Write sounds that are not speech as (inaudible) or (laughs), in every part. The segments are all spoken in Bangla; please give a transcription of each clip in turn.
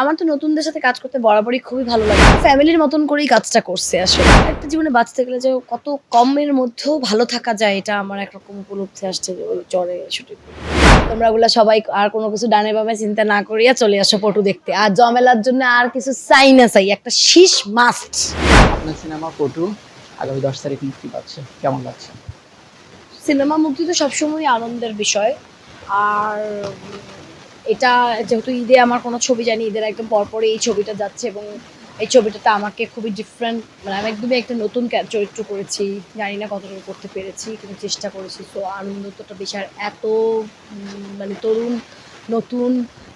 আমার তো নতুনদের সাথে কাজ করতে বরাবরই খুবই ভালো লাগে। ফ্যামিলির মতন করেই কাজটা করছে আসলে। একটা জীবনে বাঁচতে গেলে যে কত কমের মধ্যেও ভালো থাকা যায় এটা আমার একরকম উপলব্ধি আসছে ওই জ্বরে শুটিং তোমরা ওগুলা সবাই আর কোনো কিছু ডানে বামে চিন্তা না করিয়া চলে আসো পটু দেখতে। আর জমেলার জন্য আর কিছু চাই না চাই একটা শীষ মাস্ট আপনার সিনেমা পটু আগামী দশ তারিখ মুক্তি পাচ্ছে। কেমন লাগছে? সিনেমা মুক্তি তো সবসময় আনন্দের বিষয়। আর এটা যেহেতু ঈদে আমার কোনো ছবি জানি ঈদের একদম পরপরই এই ছবিটা যাচ্ছে এবং এই ছবিটাতে আমাকে খুবই ডিফারেন্ট মানে আমি একদমই একটা নতুন চরিত্র করেছি। জানি না কতটুকু করতে পেরেছি, কিন্তু চেষ্টা করেছি। তো আনন্দ তোটা বেশি আর এত মানে তরুণ, নতুন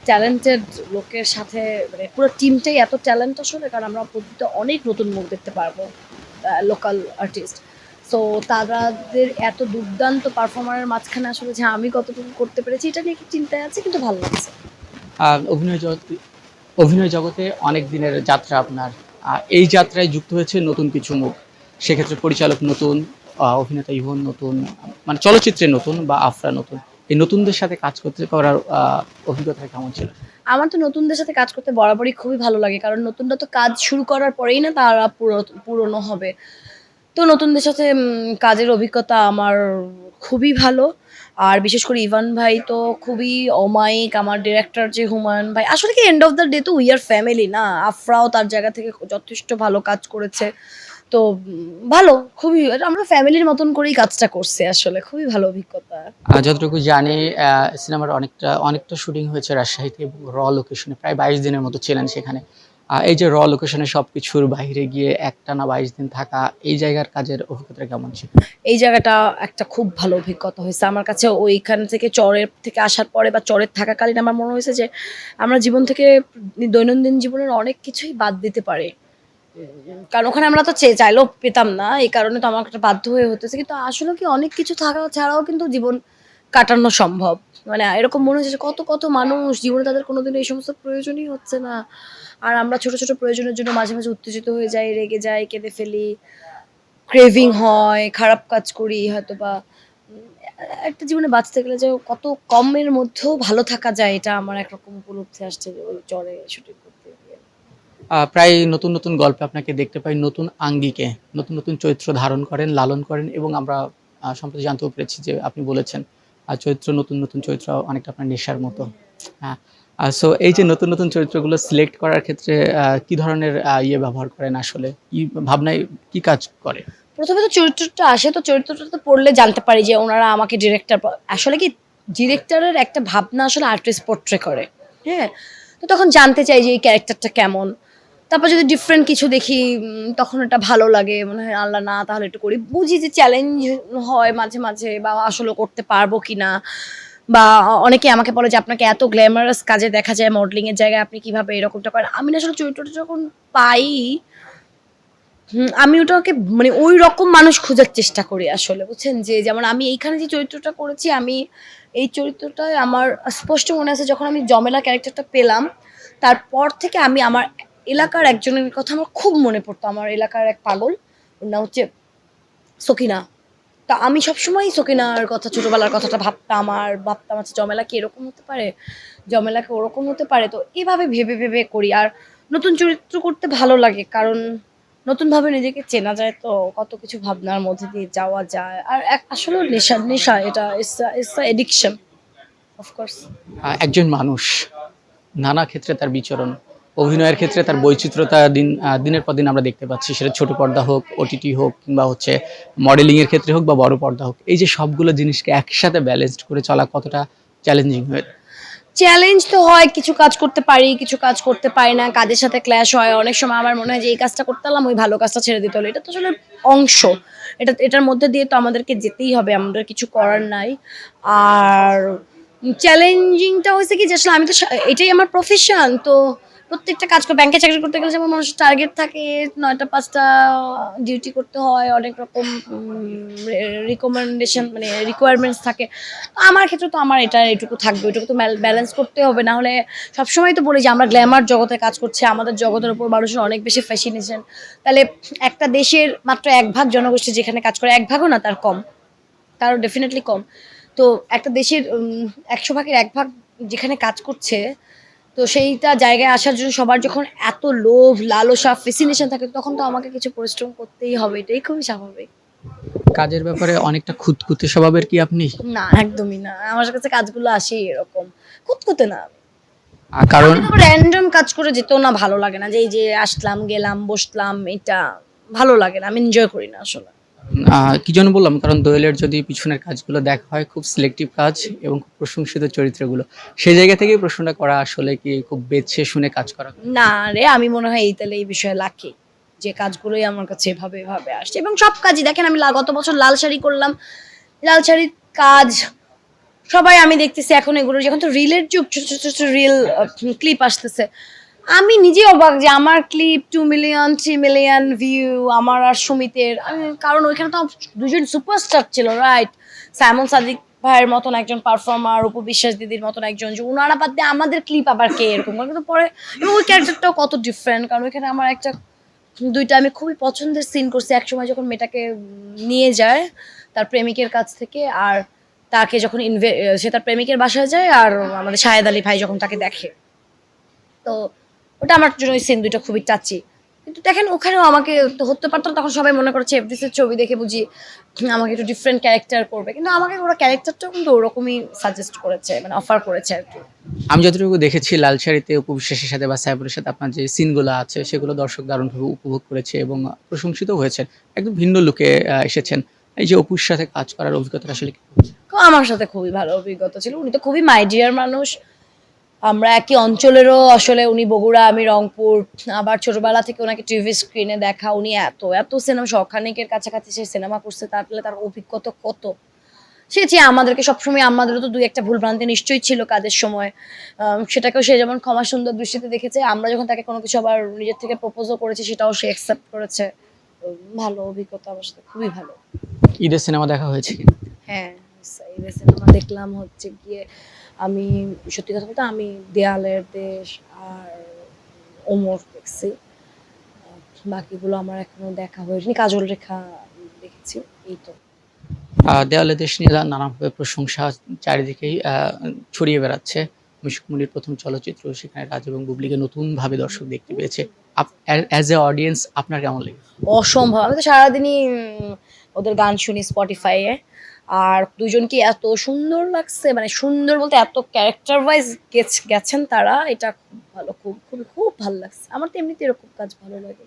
ট্যালেন্টেড লোকের সাথে মানে পুরো টিমটাই এত ট্যালেন্ট আসলে, কারণ আমরা প্রতিটা অনেক নতুন মুখ দেখতে পারব লোকাল আর্টিস্ট সো তাদের এত দুর্দান্ত পারফর্মারের মাঝখানে আসলে যে আমি কতটুকু করতে পেরেছি এটা নিয়ে একটু চিন্তায় আছে কিন্তু ভালো লাগছে। আর অভিনয় জগতে অভিনয় জগতে অনেক দিনের যাত্রা আপনার। এই যাত্রায় যুক্ত হয়েছে নতুন কিছু মুখ। সেক্ষেত্রে পরিচালক নতুন অভিনেতা ইভন নতুন মানে চলচ্চিত্রে নতুন বা আফরা নতুন। এই নতুনদের সাথে কাজ করতে করার অভিজ্ঞতা কেমন ছিল? আমার তো নতুনদের সাথে কাজ করতে বরাবরই খুবই ভালো লাগে কারণ নতুনরা তো কাজ শুরু করার পরেই না তারা পুরো পুরনো হবে। তো নতুনদের সাথে কাজের অভিজ্ঞতা আমার খুবই ভালো। আর বিশেষ করে ইভান ভাই তো খুবই অমায়িক, আমার ডিরেক্টর যে হুমায়ুন ভাই। আসলে কি এন্ড অফ দ্য ডে তো উই আর ফ্যামিলি না, আফরাও তার জায়গা থেকে যথেষ্ট ভালো কাজ করেছে। তো ভালো, খুবই, আমরা ফ্যামিলির মতন করেই কাজটা করছে আসলে, খুবই ভালো অভিজ্ঞতা। যতটুকু জানি সিনেমার অনেকটা অনেকটা শুটিং হয়েছে রাজশাহীতে র লোকেশনে প্রায় বাইশ দিনের মতো ছিলেন সেখানে। এই যে র লোকেশনে সব কিছুর বাইরে গিয়ে একটানা বাইশ দিন থাকা, এই জায়গার কাজের অভিজ্ঞতা কেমন ছিল? এই জায়গাটা একটা খুব ভালো অভিজ্ঞতা হয়েছে। আমার কাছে ওইখান থেকে চরের থেকে আসার পরে বা চরের থাকাকালীন আমার মনে হয়েছে যে, আমরা জীবন থেকে দৈনন্দিন জীবনের অনেক কিছুই বাদ দিতে পারি। কারণ ওখানে আমরা তো চেয়ে চাইলেও পেতাম না। এই কারণে তো আমার একটা বাধ্য হয়ে হতেছে। কিন্তু আসলে কি অনেক কিছু থাকা ছাড়াও কিন্তু জীবন কাটানো সম্ভব। মানে এরকম মনে হচ্ছে কত কত মানুষ জীবনে তাদের কোনোদিন এই সমস্ত প্রয়োজনই হচ্ছে না। আর আমরা ছোট ছোট প্রয়োজনের জন্য মাঝে মাঝে উত্তেজিত হয়ে যাই, রেগে যাই, কেঁদে ফেলি। ক্রেভিং হয়, খারাপ কাজ করি হয়তো বা একটা জীবনে বাঁচতে গেলে যে কত কমের মধ্যেও ভালো থাকা যায়, এটা আমার একরকম উপলব্ধি আসছে ওই চরে শুটিং করতে প্রায় নতুন নতুন গল্পে আপনাকে দেখতে পাই নতুন আঙ্গিকে, নতুন নতুন চরিত্র ধারণ করেন, লালন করেন এবং আমরা সম্প্রতি জানতেও পেরেছি যে আপনি বলেছেন চরিত্র নতুন নতুন চরিত্র অনেকটা আপনার নেশার মতো। হ্যাঁ সো এই যে নতুন নতুন চরিত্রগুলো সিলেক্ট করার ক্ষেত্রে কি ধরনের ইয়ে ব্যবহার করেন আসলে? কি ভাবনায়, কি কাজ করে? প্রথমে তো চরিত্রটা আসে, তো চরিত্রটা তো পড়লে জানতে পারি যে ওনারা আমাকে ডিরেক্টর আসলে কি ডিরেক্টরের একটা ভাবনা আসলে আর্টিস্ট পোর্ট্রে করে হ্যাঁ? তো তখন জানতে চাই যে এই ক্যারেক্টারটা কেমন। তারপর যদি ডিফারেন্ট কিছু দেখি তখন এটা ভালো লাগে, মনে হয় আল্লাহ, না, তাহলে একটু করি। বুঝি যে চ্যালেঞ্জ হয় মাঝে মাঝে বা আসলে করতে পারব কি না বা অনেকে আমাকে বলে যে আপনাকে এত গ্ল্যামারাস কাজে দেখা যায় মডেলিং এর জায়গায়, আপনি কীভাবে এরকমটা করেন? আমি না আসলে চরিত্রটা যখন পাই আমি ওটাকে মানে ওই রকম মানুষ খোঁজার চেষ্টা করি আসলে, বুঝছেন? যে যেমন আমি এইখানে যে চরিত্রটা করেছি, আমি এই চরিত্রটায় আমার স্পষ্ট মনে আছে যখন আমি জমেলা ক্যারেক্টারটা পেলাম, তারপর থেকে আমি আমার এলাকার একজনের কথা আমার খুব মনে পড়তো। আমার এলাকার এক পাগল, ওর নাম হচ্ছে সকিনা। তা আমি সবসময় সকিনার কথা, ছোটবেলার কথাটা ভাবতাম, আর ভাবতাম আচ্ছা জমেলা কি এরকম হতে পারে? জমেলাকে ওরকম হতে পারে? তো এভাবে ভেবে ভেবে করি। আর নতুন চরিত্র করতে ভালো লাগে, কারণ নতুনভাবে নিজেকে চেনা যায় তো, কত কিছু ভাবনার মধ্যে দিয়ে যাওয়া যায়। আর এক- আসলে নেশা নেশা, এটা ইটস এডিকশন অফকোর্স একজন মানুষ, নানা ক্ষেত্রে তার বিচরণ অভিনয়ের ক্ষেত্রে তার বৈচিত্র্যতা দিন দিনের পর দিন আমরা দেখতে পাচ্ছি। সেটা ছোট পর্দা হোক ওটিটি হোক, কিংবা হচ্ছে মডেলিংয়ের ক্ষেত্রে হোক বা বড় পর্দা হোক, এই যে সবগুলো জিনিসকে একসাথে ব্যালেন্সড করে চলা কতটা চ্যালেঞ্জিং হয়ে চ্যালেঞ্জ তো হয়, কিছু কাজ করতে পারি, কিছু কাজ করতে পারি না, কাজের সাথে ক্ল্যাশ হয়। অনেক সময় আমার মনে হয় যে এই কাজটা করতে পারলাম, ওই ভালো কাজটা ছেড়ে দিতে হলো। এটা তো আসলে অংশ। এটা, এটার মধ্যে দিয়ে তো আমাদেরকে যেতেই হবে আমাদের কিছু করার নাই। আর চ্যালেঞ্জিংটা হয়েছে কি যে আসলে আমি তো এটাই আমার প্রফেশন তো প্রত্যেকটা কাজ করে ব্যাংকে চাকরি করতে গেলে যেমন মানুষের টার্গেট থাকে, নয়টা, পাঁচটা ডিউটি করতে হয়, অনেক রকম রিকমেন্ডেশন মানে রিকোয়ারমেন্টস থাকে। আমার ক্ষেত্রে তো আমার এটা, এটুকু থাকবে, এটুকু তো ব্যালেন্স করতে হবে। না হলে সবসময় তো বলি যে আমরা গ্ল্যামার জগতে কাজ করছি, আমাদের জগতের উপর মানুষের অনেক বেশি ফ্যাসিনেশন তাহলে একটা দেশের মাত্র এক ভাগ জনগোষ্ঠী যেখানে কাজ করে, এক ভাগও না, তার কম। তারও ডেফিনেটলি কম। তো একটা দেশের একশো ভাগের এক ভাগ যেখানে কাজ করছে তো সেইটা জায়গায় আসার জন্য সবার যখন এত লোভ লালসা ফেসিনেশন থাকে তখন তো আমাকে কিছু পরিশ্রম করতেই হবে। এটাই খুবই স্বাভাবিক। কাজের ব্যাপারে অনেকটা খুঁতখুঁতে স্বভাবের কি আপনি? না একদমই না। আমার কাছে কাজগুলো আসে এরকম। কুতকুতে না। কারণ? র্যান্ডম কাজ করে যেতেও না ভালো লাগে না। যে এই যে আসলাম গেলাম বসলাম এটা ভালো লাগে না। আমি এনজয় করি না আসলে। কি জন্য বললাম? কারণ দোয়েলের যদি পিছনের কাজগুলো দেখা হয়, খুব সিলেক্টিভ কাজ এবং খুব প্রশংসিত চরিত্রগুলো সেই জায়গা থেকেই প্রশ্নটা করা আসলে কি খুব বেছে শুনে কাজ করা? না রে, আমি মনে হয় এই তাহলে এই বিষয়ে লাকি যে কাজগুলোই আমার কাছে এভাবে এভাবে আসছে। এবং সব কাজই দেখেন, আমি গত বছর লাল শাড়ি করলাম। লাল শাড়ির কাজ সবাই আমি দেখতেছি এখন এগুলো যখন তো রিলের যুগ, ছোট ছোট ছোট রিল ক্লিপ আসতেছে। আমি নিজে অবাক যে আমার clip two million three million view আমার আর সুমিতের কারণ ওইখানে তো দুজন সুপারস্টার ছিল রাইট সাইমন সাদিক ভাইয়ের মতন একজন পারফর্মার উপবিশ্বাস দিদির মতন একজন, যে উনারা বাদ দিয়ে আমাদের ক্লিপ আবার কে এরকম কিন্তু পরে, এবং ওই ক্যারেক্টারটাও কত ডিফারেন্ট কারণ ওইখানে আমার একটা, দুইটা আমি খুবই পছন্দের সিন করছি একসময় যখন মেয়েটাকে নিয়ে যায় তার প্রেমিকের কাছ থেকে, আর তাকে যখন ইনভে সে তার প্রেমিকের বাসায় যায়, আর আমাদের শাহেদ আলী ভাই যখন তাকে দেখে। তো ওটা আমার জন্য ওই সিন দুইটা খুবই টাচি কিন্তু দেখেন ওখানেও আমাকে হতে পারতো তখন সবাই মনে করছে এফডিসির ছবি দেখে বুঝি আমাকে একটু ডিফারেন্ট ক্যারেক্টার করবে। কিন্তু আমাকে ওরা ক্যারেক্টারটাও কিন্তু ওরকমই সাজেস্ট করেছে মানে অফার করেছে আর কি। আমি যতটুকু দেখেছি লাল শাড়িতে উপবিশ্বাসের সাথে বা সাইবুরের সাথে আপনার যে সিনগুলো আছে সেগুলো দর্শক দারুণভাবে উপভোগ করেছে এবং প্রশংসিত হয়েছেন। একদম ভিন্ন লুকে এসেছেন। এই যে অপুর সাথে কাজ করার অভিজ্ঞতা আসলে? আমার সাথে খুবই ভালো অভিজ্ঞতা ছিল। উনি তো খুবই মাইডিয়ার মানুষ। আমরা একই অঞ্চলেরও আসলে উনি বগুড়া আমি রংপুর আবার ছোটবেলা থেকে ওনাকে টিভি স্ক্রিনে দেখা উনি এত এত সিনেমা শখানিকের কাছাকাছি সে সিনেমা করছে তারপরে তার অভিজ্ঞতা কত? সে যে আমাদেরকে সবসময় আমাদেরও তো দুই একটা ভুল ভ্রান্তি নিশ্চয়ই ছিল কাজের সময়। সেটাকেও সে যেমন ক্ষমা সুন্দর দৃষ্টিতে দেখেছে আমরা যখন তাকে কোনো কিছু আবার নিজের থেকে প্রপোজও করেছি সেটাও সে অ্যাকসেপ্ট করেছে। ভালো অভিজ্ঞতা আমার সাথে খুবই ভালো। ঈদের সিনেমা দেখা হয়েছে হ্যাঁ ঈদের সিনেমা দেখলাম হচ্ছে গিয়ে আমি সত্যি কথা বলতে আমি দেয়ালের দেশ আর ওমর দেখছি। বাকিগুলো আমার এখনও দেখা হয়নি। কাজল রেখা দেখেছি এই তো। দেওয়ালে দেশ নিয়ে নানাভাবে প্রশংসা চারিদিকেই ছড়িয়ে বেড়াচ্ছে। মিশুক মুনির প্রথম চলচ্চিত্র সেখানে রাজ এবং বুবলিকে নতুনভাবে দর্শক দেখতে পেয়েছে। অ্যাজ এ অডিয়েন্স আপনার কেমন লেগে অসম্ভব। আমি তো সারাদিনই ওদের গান শুনি স্পটিফাইয়ে আর দুজনকে এত সুন্দর লাগছে? মানে সুন্দর বলতে এত ক্যারেক্টার ওয়াইজ গেছেন তারা এটা খুব ভালো খুব খুব খুব ভালো লাগছে। আমার তো এমনিতে এরকম কাজ ভালো লাগে।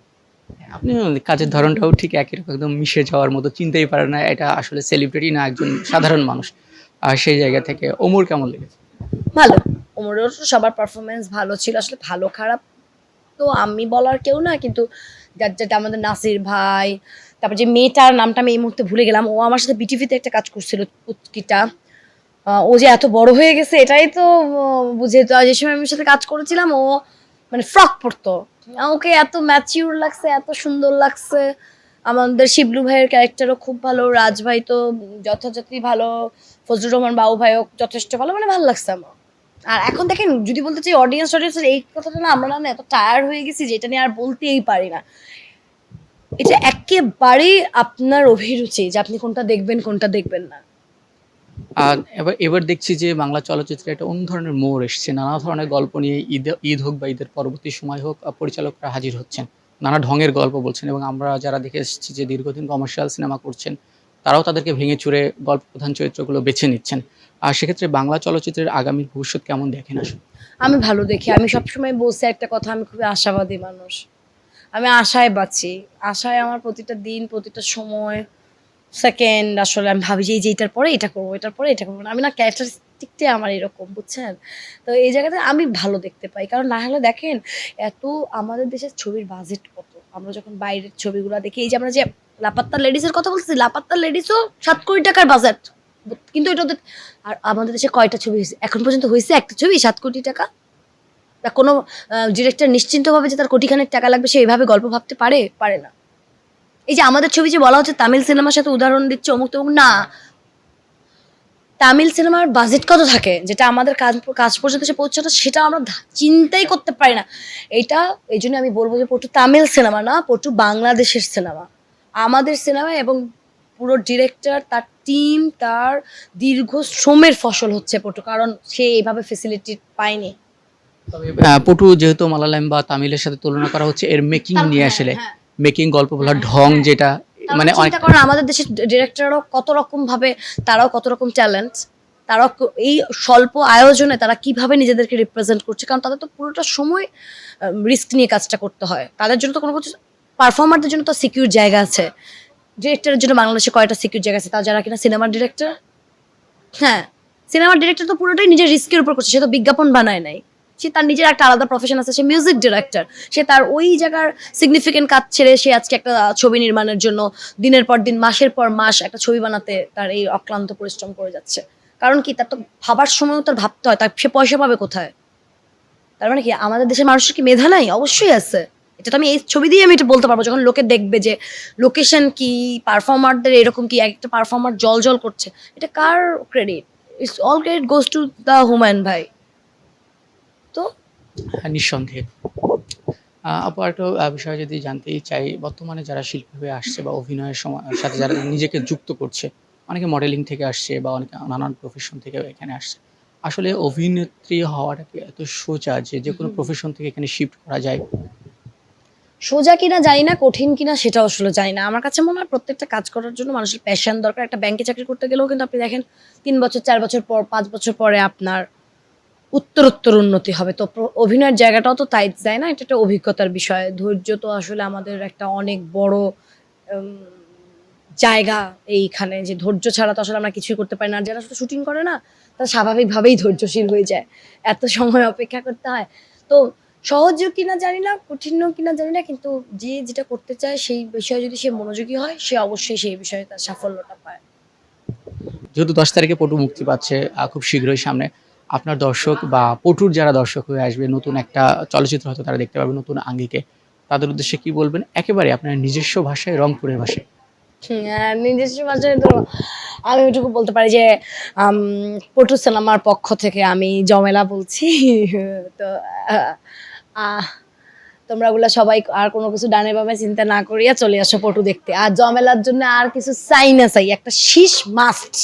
আপনি কাজের ধরনটাও ঠিক একই রকম একদম মিশে যাওয়ার মতো চিনতেই পারে না এটা আসলে সেলিব্রিটি না একজন সাধারণ মানুষ। আর সেই জায়গা থেকে ওমর কেমন লেগেছে? ভালো। ওমরের সবার পারফরমেন্স ভালো ছিল আসলে ভালো খারাপ তো আমি বলার কেউ না কিন্তু যার যেটা আমাদের নাসির ভাই, তারপর যে মেয়েটার নামটা আমি এই মুহূর্তে ভুলে গেলাম, ও আমার সাথে বিটিভিতে একটা কাজ করছিল পুচকিটা ও যে এত বড় হয়ে গেছে এটাই তো বুঝে যে সময় আমি সাথে কাজ করেছিলাম, ও মানে ফ্রক পরতো। ওকে এত ম্যাচিউর লাগছে, এত সুন্দর লাগছে। আমাদের শিবলু ভাইয়ের ক্যারেক্টারও খুব ভালো, রাজ ভাই তো যথাযথই ভালো, ফজলুর রহমান বাবু ভাইও যথেষ্ট ভালো মানে ভালো লাগছে আমার। আর এখন দেখেন, যদি বলতে চাই অডিয়েন্স অডিয়েন্সের এই কথাটা না, আমরা না এত টায়ার্ড হয়ে গেছি যে এটা নিয়ে আর বলতেই পারি না। এটা একেবারেই আপনার অভিরুচি যে আপনি কোনটা দেখবেন কোনটা দেখবেন না। আর এবার এবার দেখছি যে বাংলা চলচ্চিত্রে একটা অন্য ধরনের মোড় এসছে। নানা ধরনের গল্প নিয়ে ঈদ ঈদ হোক বা ঈদের পরবর্তী সময় হোক পরিচালকরা হাজির হচ্ছেন। নানা ঢঙের গল্প বলছেন এবং আমরা যারা দেখে এসেছি যে দীর্ঘদিন কমার্শিয়াল সিনেমা করছেন তারাও তাদেরকে ভেঙে চুরে গল্প প্রধান চরিত্রগুলো বেছে নিচ্ছেন। আর সেক্ষেত্রে বাংলা চলচ্চিত্রের আগামী ভবিষ্যৎ কেমন দেখেন আসলে আমি ভালো দেখি। আমি সবসময় বলছি একটা কথা, আমি খুবই আশাবাদী মানুষ। আমি আশায় বাঁচি। আশায় আমার প্রতিটা দিন, প্রতিটা সময়, সেকেন্ড আসলে আমি ভাবি যে এই যে এটার পরে এটা করব, এটার পরে এটা করব আমি না ক্যারেক্টারিস্টিকটাই আমার এরকম, বুঝছেন? তো এই জায়গাতে আমি ভালো দেখতে পাই। কারণ না হলে দেখেন, এত আমাদের দেশের ছবির বাজেট কত? আমরা যখন বাইরের ছবিগুলো দেখি, এই যে আমরা যে লাপাত্তা লেডিসের কথা বলছি লাপাত্তা লেডিসও সাত কোটি টাকার বাজেট কিন্তু এটা আর আমাদের দেশে কয়টা ছবি হয়েছে? এখন পর্যন্ত হয়েছে একটা ছবি, সাত কোটি টাকা? তা কোনো ডিরেক্টর নিশ্চিন্তভাবে যে তার কোটিখানেক টাকা লাগবে, সে এইভাবে গল্প ভাবতে পারে? পারে না। এই যে আমাদের ছবি যে বলা হচ্ছে, তামিল সিনেমার সাথে উদাহরণ দিচ্ছে অমুক তমুক, না। তামিল সিনেমার বাজেট কত থাকে? যেটা আমাদের কাজ কাজ পর্যন্ত সে পৌঁছানো, সেটা আমরা চিন্তাই করতে পারি না। এটা, এই জন্য আমি বলব যে পটু তামিল সিনেমা না, পটু বাংলাদেশের সিনেমা। আমাদের সিনেমা এবং পুরো ডিরেক্টর তার টিম তার দীর্ঘ শ্রমের ফসল হচ্ছে পটু কারণ সে এইভাবে ফেসিলিটি পায়নি। পটু যেহেতু মালায়ালাম বা তামিলের সাথে তুলনা করা হচ্ছে এর মেকিং নিয়ে আসলে হ্যাঁ, মেকিং গল্প বলার ঢং যেটা মানে মানে অনেক আমাদের দেশের ডিরেক্টররাও কত রকম ভাবে তারাও কত রকম ট্যালেন্ট তারাও ক- এই স্বল্প আয়োজনে তারা কীভাবে নিজেদেরকে রিপ্রেজেন্ট করছে কারণ তাদের তো পুরোটা সময় রিস্ক নিয়ে কাজটা করতে হয়। তাদের জন্য তো কোনো কিছু পারফর্মারদের জন্য তো সিকিউর জায়গা আছে। ডিরেক্টরের জন্য বাংলাদেশে কয়টা সিকিউর জায়গা আছে তা যারা কিনা? সিনেমার ডিরেক্টর হ্যাঁ সিনেমার ডিরেক্টর তো পুরোটাই নিজের রিস্কের উপর করছে, সে তো বিজ্ঞাপন বানায় নাই। সে তার নিজের একটা আলাদা প্রফেশন আছে, সে মিউজিক ডিরেক্টর সে তার ওই জায়গার সিগনিফিকেন্ট কাজ ছেড়ে সে আজকে একটা ছবি নির্মাণের জন্য দিনের পর দিন, মাসের পর মাস একটা ছবি বানাতে তার এই অক্লান্ত পরিশ্রম করে যাচ্ছে। কারণ কি, তার তো ভাবার সময়ও তার ভাবতে হয়, তার সে পয়সা পাবে কোথায়? তার মানে কি, আমাদের দেশের মানুষের কি মেধা নাই? অবশ্যই আছে। এটা তো আমি এই ছবি দিয়ে আমি এটা বলতে পারব যখন লোকে দেখবে যে লোকেশন কি পারফর্মারদের এরকম কি একটা পারফর্মার জল জল করছে এটা কার credit it's all credit goes to the Humayun ভাই। তো? হ্যাঁ, নিঃসন্দেহে। আপু একটা বিষয় যদি জানতেই চাই বর্তমানে যারা শিল্পী হয়ে আসছে বা অভিনয়ের সময় সাথে যারা নিজেকে যুক্ত করছে অনেকে মডেলিং থেকে আসছে বা অনেকে নানান প্রফেশন থেকে এখানে আসছে আসলে অভিনেত্রী হওয়াটা কি এত সোজা যে যে কোনো প্রফেশন থেকে এখানে শিফট করা যায় সোজা কিনা জানি না, কঠিন কিনা সেটা আসলে জানি না। আমার কাছে মনে হয় প্রত্যেকটা কাজ করার জন্য মানুষের প্যাশন দরকার। একটা ব্যাংকে চাকরি করতে গেলেও কিন্তু আপনি দেখেন, তিন বছর, চার বছর পর, পাঁচ বছর পরে আপনার উত্তর উত্তর উন্নতি হবে। তো অভিনয়ের জায়গাটাও তো তাই যায় না? এটা একটা অভিজ্ঞতার বিষয়। ধৈর্য তো আসলে আমাদের একটা অনেক বড় জায়গা এইখানে। যে ধৈর্য ছাড়া তো আসলে আমরা কিছুই করতে পারি না। যারা শুটিং করে না, তারা স্বাভাবিকভাবেই ধৈর্যশীল হয়ে যায়। এত সময় অপেক্ষা করতে হয়। তো সহজ কিনা জানি না কঠিন কিনা জানি না কিন্তু যে যেটা করতে চায় সেই বিষয়ে যদি সে মনোযোগী হয় সে অবশ্যই সেই বিষয়ে তার সাফল্যটা পায়। যেহেতু দশ তারিখে পটু মুক্তি পাচ্ছে খুব শীঘ্রই সামনে। আপনার দর্শক বা পটুর যারা দর্শক হয়ে আসবে নতুন একটা চলচ্চিত্র হয়তো তারা দেখতে পাবে নতুন আঙ্গিকে তাদের উদ্দেশ্যে কি বলবেন? একেবারে আপনার নিজস্ব ভাষায় রংপুরের ভাষায়। হুম, নিজস্ব ভাষায় তো আমি ওইটুকু বলতে পারি যে পটু সিনেমার পক্ষ থেকে আমি জমেলা বলছি। (laughs) তো তোমরা গুলা সবাই আর কোনো কিছু ডানে বামে চিন্তা না করিয়া চলে আসো পটু দেখতে। আর জমেলার জন্য আর কিছু চাই না চাই, একটা শীষ মাস্ট